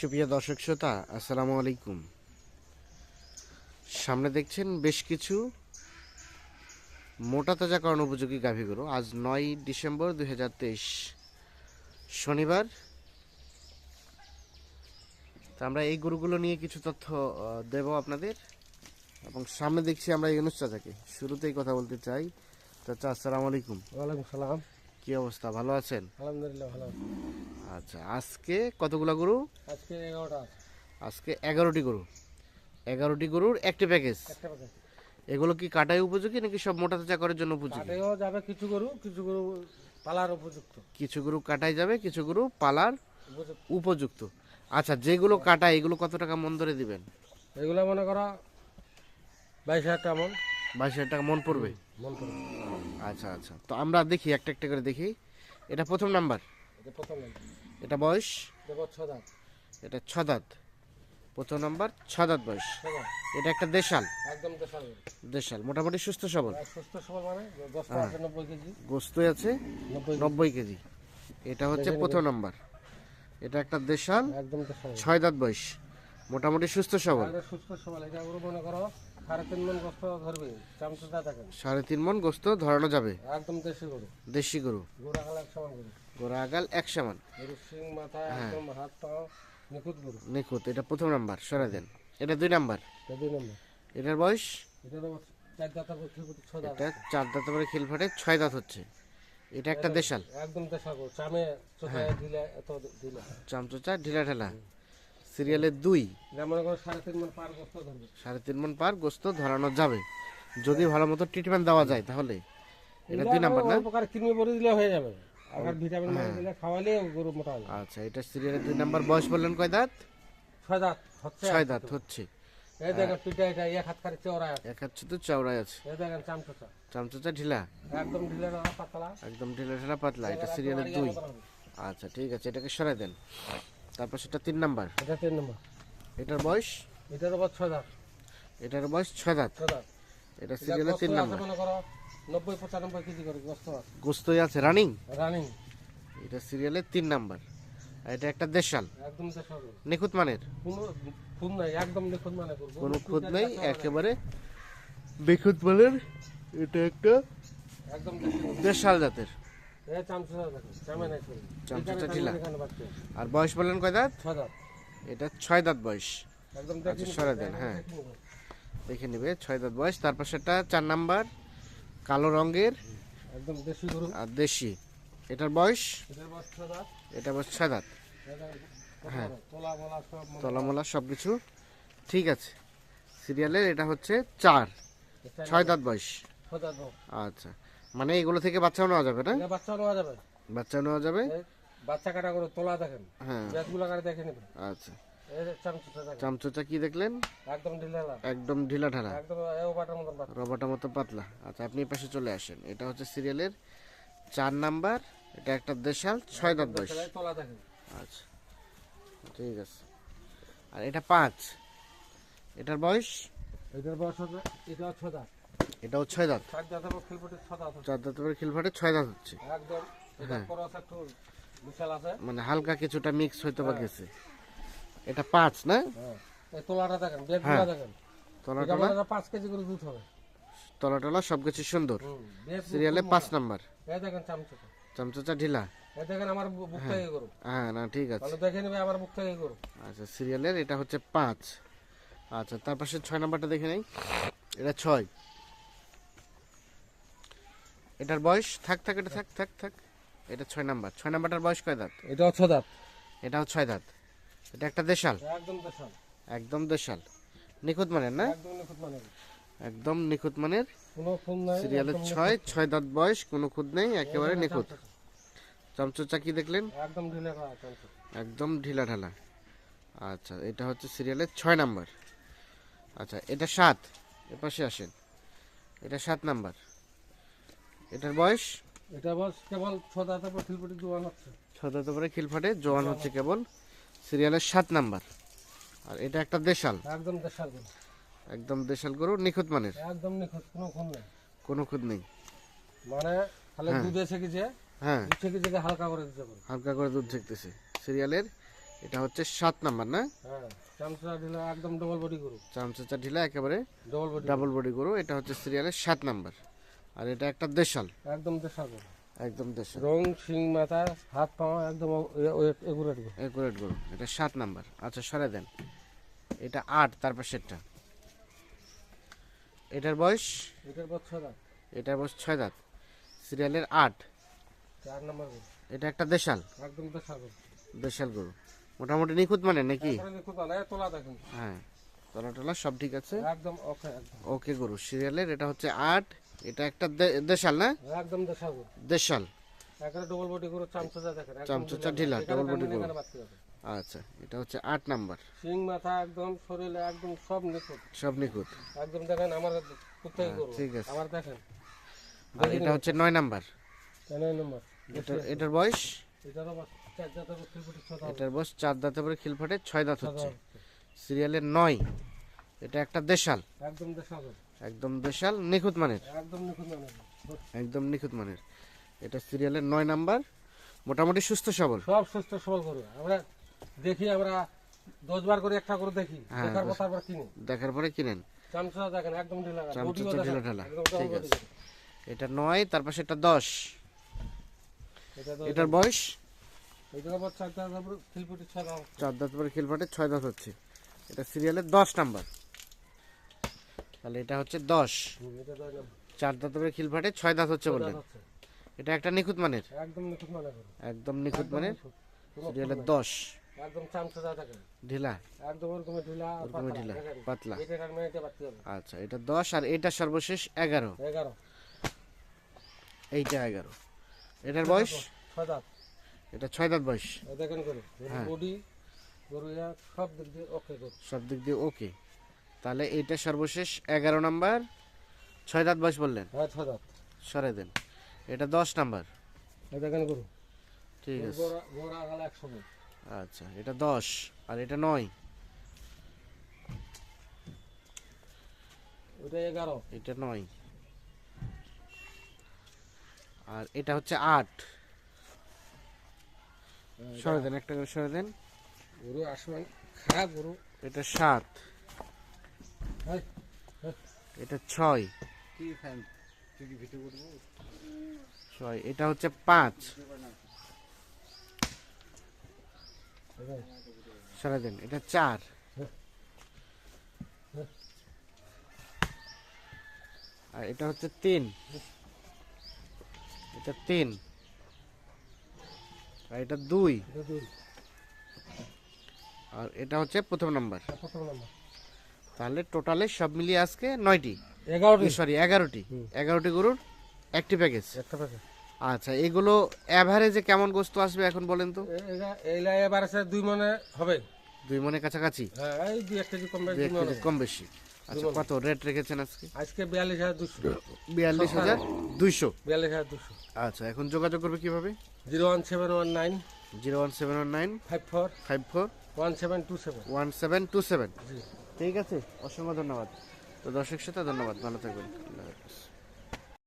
সুপ্রিয় দর্শক শ্রোতা, আসসালামু আলাইকুম। সামনে দেখছেন বেশ কিছু মোটা তাজাকরণ উপযোগী গাভী গরু আজ নয় ডিসেম্বর দুই শনিবার। তা আমরা এই গরুগুলো নিয়ে কিছু তথ্য দেব আপনাদের। এবং সামনে দেখছি আমরা ইউনুস চাচাকে। শুরুতেই কথা বলতে চাই। চাচা, আসসালামু আলাইকুম। ওয়ালাইকুম সালাম। কি অবস্থা? ভালো আছেন? আলহামদুলিল্লাহ ভালো আছি। আচ্ছা আজকে কতগুলা গরু? আজকে এগারোটা আজকে এগারোটি গরু। এগারোটি গরুর একটি প্যাকেজ। এগুলো কি কাটাই উপযোগী নাকি সব মোটা তাজা করার জন্য উপযোগী? কাটেও যাবে কিছু গরু কিছু গরু পালার উপযুক্ত। কিছু গরু কাটাই যাবে কিছু গরু পালার উপযুক্ত। উপযুক্ত। আচ্ছা যেগুলো কাটায় এগুলো কত টাকা মন ধরে দিবেন? এগুলো মনে করো বাইশ হাজার টাকা মন। বাইশ হাজার টাকা মন পড়বে? মন করে আচ্ছা আচ্ছা। তো আমরা দেখি একটা একটা করে দেখি। এটা প্রথম নাম্বার? এটা প্রথম নাম এটা বয়স? ছ দাঁত। এটা ছ দাঁত। প্রথম নাম্বার ছ দাঁত বয়স। এটা একটা দেশাল? একদম দেশাল। দেশাল। মোটামুটি সুস্থ সবল? সুস্থ সবল মানে নব্বই কেজি। গোস্তই আছে? নব্বই কেজি। এটা হচ্ছে প্রথম নাম্বার। এটা একটা দেশাল? একদম দেশাল। ছয় দাঁত বয়স। মোটামুটি সুস্থ সবল। এটা সুস্থ সবল এটা গরু মনে করো সাড়ে তিন মন কষ্ট ধরবে সাড়ে তিন মন গোস্ত ধরানো যাবে। একদম দেশি গরু। দেশি গরু। গোড়া খালা এক সমান গরু। গোড়া আগাল এক সমান। গরু সিং মাথা একদম হাত পা নিখুঁত গরু। নিখুঁত এটা প্রথম নাম্বার সরা দেন। এটা দুই নাম্বার। এটা দুই নম্বর। এটার বয়স? এটা চার দাঁতা বছর প্রতি ছ দাঁত। এটা চার দাঁত পরে খিল ফাটে ছয় দাঁত হচ্ছে। এটা একটা দেশাল। একদম গো চামে চোখে দিলে এত দিলে চামচোচা ঢিলা ঢেলা। সিরিয়ালের দুই। সাড়ে তিন মন পার গোস্ত ধরানো যাবে। যদি ভালো মতো ট্রিটমেন্ট দেওয়া যায় তাহলে। এটা দুই নাম্বার না? উপকার কিডনি ভরে দিলে হয়ে যাবে। আবার ভিটামিন মারি দিলে খাওয়ালে গরু মোটা হবে আচ্ছা এটা সিরিয়ালের দুই নাম্বার বয়স বললেন কয় দাঁত? ছয় দাঁত হচ্ছে ছয় দাঁত হচ্ছে। এই এটা এক হাত খালি চওড়া আছে। এক হাত শুধু চওড়াই আছে। এই দেখেন চামচোচা। চামচোচা ঢিলা? একদম ঢিলে রাখা পাতলা। একদম ঢিলা ঢিলা পাতলা এটা সিরিয়ালের দুই। আচ্ছা ঠিক আছে এটাকে সরাই দেন। তারপর সেটা তিন নাম্বার। এটা তিন নম্বর। এটার বয়স? এটার আবার ছয় দাঁত। এটার বয়স ছয় দাঁত। এটা সিরিয়ালের তিন নাম্বার। নব্বই পঁচানব্বই কেজি করে গোস্ত গোস্তই আছে। রানিং? রানিং। এটা সিরিয়ালের তিন নাম্বার। আর এটা একটা দেশাল। একদম গরু নিখুঁত মানের? কোনো নাই একদম নিখুঁত মানে কোনো খুঁত নেই একেবারে বেখুত মানের। এটা একটা একদম দেশাল জাতের। আর বয়স বললেন কয় দাঁত? এটা ছয় দাঁত বয়স। আচ্ছা, সরে দেন, হ্যাঁ। দেখে নেবে। ছয় দাঁত বয়স। তারপর সেটা চার নাম্বার কালো রঙের একদম দেশি গরু। আর দেশি। এটার বয়স? এটা বয়স ছয় দাঁত। হ্যাঁ। তলামলা সব কিছু। ঠিক আছে। সিরিয়ালের এটা হচ্ছে চার। ছয় দাঁত বয়স। আচ্ছা। মানে এগুলো থেকে বাচ্চাও নেওয়া যাবে না বাচ্চা নেওয়া যাবে। বাচ্চা নেওয়া যাবে? বাচ্চা কাটা করে তোলা দেখেন। হ্যাঁ। ব্যাসগুলো কাটে দেখে নেবেন। আচ্ছা। চামচোচা কি দেখলেন? একদম ঢিলা একদম ঢিলা ঢালা। মতো পাতলা। আচ্ছা আপনি পাশে চলে আসেন। এটা হচ্ছে সিরিয়ালের চার নাম্বার। এটা একটা দেশাল ছয় দাঁত বয়স। আচ্ছা ঠিক আছে। আর এটা পাঁচ। এটার বয়স? এটার বয়স এটা ছয় দাঁত। এটাও ছয় দাঁত। চার দাঁত এবং খিলফুটে ছয় দাঁত হচ্ছে। আছে। মানে হালকা কিছুটা মিক্স হইতে বা গেছে। এটা পাঁচ না? হ্যাঁ তোলাটা দেখেন দেখেন। টলা মানে পাঁচ কেজি করে দুধ হবে। সবকিছু সুন্দর। সিরিয়ালে পাঁচ নাম্বার। দেখেন চামচুটা। ঢিলা। দেখেন আমার বুক থেকে হ্যাঁ। না ঠিক আছে। দেখে নেবে আমার বুক থেকে আচ্ছা সিরিয়ালের এটা হচ্ছে পাঁচ। আচ্ছা তার পাশে ছয় নাম্বারটা দেখে নেই। এটা ছয়। এটার বয়স থাক থাক এটা থাক থাক থাক। এটা ছয় নাম্বার। ছয় নাম্বারটার বয়স কয় দাঁত? এটাও ছয় দাঁত। এটাও ছয় দাঁত। এটা একটা দেশাল? একদম দেশাল। একদম দেশাল। নিখুঁত মানের না? একদম নিখুঁত মানে মানের? সিরিয়ালের ছয় ছয় দাঁত বয়স কোনো খুঁত নেই একেবারে নিখুঁত। নিখুঁত চামচোচা কি দেখলেন? একদম ঢিলে একদম ঢিলা ঢালা। আচ্ছা এটা হচ্ছে সিরিয়ালের ছয় নাম্বার। আচ্ছা এটা সাত। এপাশে আসেন। এটা সাত নাম্বার। এটার বয়স? এটা বয়স কেবল ছয় দাঁতের পর জোয়ান হচ্ছে। ছদাত করে খিলফাটে জোয়ান হচ্ছে কেবল। সিরিয়ালের সাত নাম্বার। আর এটা একটা দেশাল। একদম দেশাল একদম দেশাল গরু নিখুঁত মানের? একদম নিখুঁত কোনো ফোন নেই। কোনো খুঁত নেই? মানে খালি দুধ এসে গেছে হ্যাঁ। দুধ থেকে যে হালকা করে দিতে পারে। হালকা করে দুধ ঝেকতেছে সিরিয়ালের এটা হচ্ছে সাত নাম্বার না? হ্যাঁ চামচা ঢিলা একদম ডবল বডি গরু। চামচাচা ঢিলা একেবারে ডবল বডি ডাবল বডি গরু এটা হচ্ছে সিরিয়ালের সাত নাম্বার। আর এটা একটা দেশাল। একদম দেশা গরু। একদম দেশাল। রং শিং মাথা হাত পা একদম এগুলো গরু একুরেট গরু। এটা সাত নাম্বার। আচ্ছা সরে দেন। এটা আট তার পাশেরটা। এটার বয়স? এটার বছর দাঁত। এটার বয়স ছয় দাঁত। সিরিয়ালের আট। চার নম্বর এটা একটা দেশাল। একদম দেশা গরু। দেশাল গরু। মোটামুটি নিখুঁত মানে নাকি? দেখুন। হ্যাঁ। তলা টলা সব ঠিক আছে? একদম ওকে একদম। ওকে গরু। সিরিয়ালের এটা হচ্ছে আট। এটা একটা দেশাল না? একদম দেশা দেশাল। একেবারে ডবল বডি গরু চামচা দেখেন একদম ঢিলা, double body গরু। আচ্ছা এটা হচ্ছে আট নাম্বার। শিং মাথা একদম শরীরে একদম সব নিখুঁত। সব নিখুঁত। একদম দেখেন আমার কোথায় গরু। ঠিক আছে। আমার দেখেন। এটা হচ্ছে নয় নাম্বার। কেন নম্বর। এটা এটার বয়স? এটারও এটার বয়স চার দাঁতে। পরে খিল ফাটে ছয় দাঁত হচ্ছে। সিরিয়ালের নয়। এটা একটা দেশাল। একদম দেশা গরু একদম দেশাল নিখুঁত মানের। একদম নিখুঁত মানে একদম নিখুঁত মানের। এটা সিরিয়ালের নয় নাম্বার মোটামুটি সুস্থ সবল। সব সুস্থ সবল গরু। আমরা দেখি আমরা দশ বার করে একটা করে দেখি হ্যাঁ, দেখার পর তারপর কিনি দেখার পরে কিনেন। চামচা দেখেন একদম ঢিলা চামচা বডিও তো দেখেন, ঢিলা ঢালা, ঠিক আছে। এটা নয় তার পাশে এটা দশ। এটার বয়স? চার দাঁত খিলপুটি পরে খিল ছয় দাঁত হচ্ছে। এটা সিরিয়ালের দশ নাম্বার। তাহলে এটা হচ্ছে দশ। চার দাঁত পরে খিল ফাটে ছয় দাঁত হচ্ছে বললেন। এটা একটা নিখুঁত মানের? একদম নিখুঁত মানে একদম নিখুঁত মানের? দশ। ঢিলা? ঢিলা পাতলা, আচ্ছা এটা দশ আর এটা সর্বশেষ এগারো। এইটা এগারো। এটার বয়স? এটা ছয় দাঁত বয়স। হ্যাঁ। সব দিক দিয়ে ওকে তাহলে এইটা সর্বশেষ এগারো নাম্বার। ছয় দাঁত বয়স বললেন? হ্যাঁ দাঁত। সরে দেন। এটা দশ নাম্বার। ঠিক আছে। আচ্ছা এটা দশ আর এটা নয়। এগারো। এটা নয়। আর এটা হচ্ছে আট। সরে দেন একটা করে সরে দেন। গরু আসমান খারাপ গরু। এটা সাত। এটা ছয়। ছয়। এটা হচ্ছে পাঁচ। সরে দেন এটা চার। আর এটা হচ্ছে তিন। এটা তিন। আর এটা দুই। আর এটা হচ্ছে প্রথম নাম্বার। প্রথম নাম্বার। তাহলে টোটালে সব মিলিয়ে আজকে নয়টি। এগারোটি? সরি এগারোটি। এগারোটি গরুর একটি প্যাকেজ। একটা প্যাকেট আচ্ছা এগুলো অ্যাভারেজে কেমন গোস্ত আসবে এখন বলেন তো? এইলা এবার আছে দুই মনে হবে। দুই মনের কাছাকাছি? হ্যাঁ এই দুই এক কেজি কম বেশি। কম বেশি। আচ্ছা কত রেট রেখেছেন আজকে? আজকে বিয়াল্লিশ হাজার দুশো। বিয়াল্লিশ হাজার দুইশো। বিয়াল্লিশ হাজার দুশো। আচ্ছা এখন যোগাযোগ করবে কীভাবে? Zero one seven one nine zero one seven one nine five four five four one seven two seven. One seven two seven. ঠিক আছে? অসংখ্য ধন্যবাদ। তো দর্শক সাথে ধন্যবাদ। ভালো থাকবেন।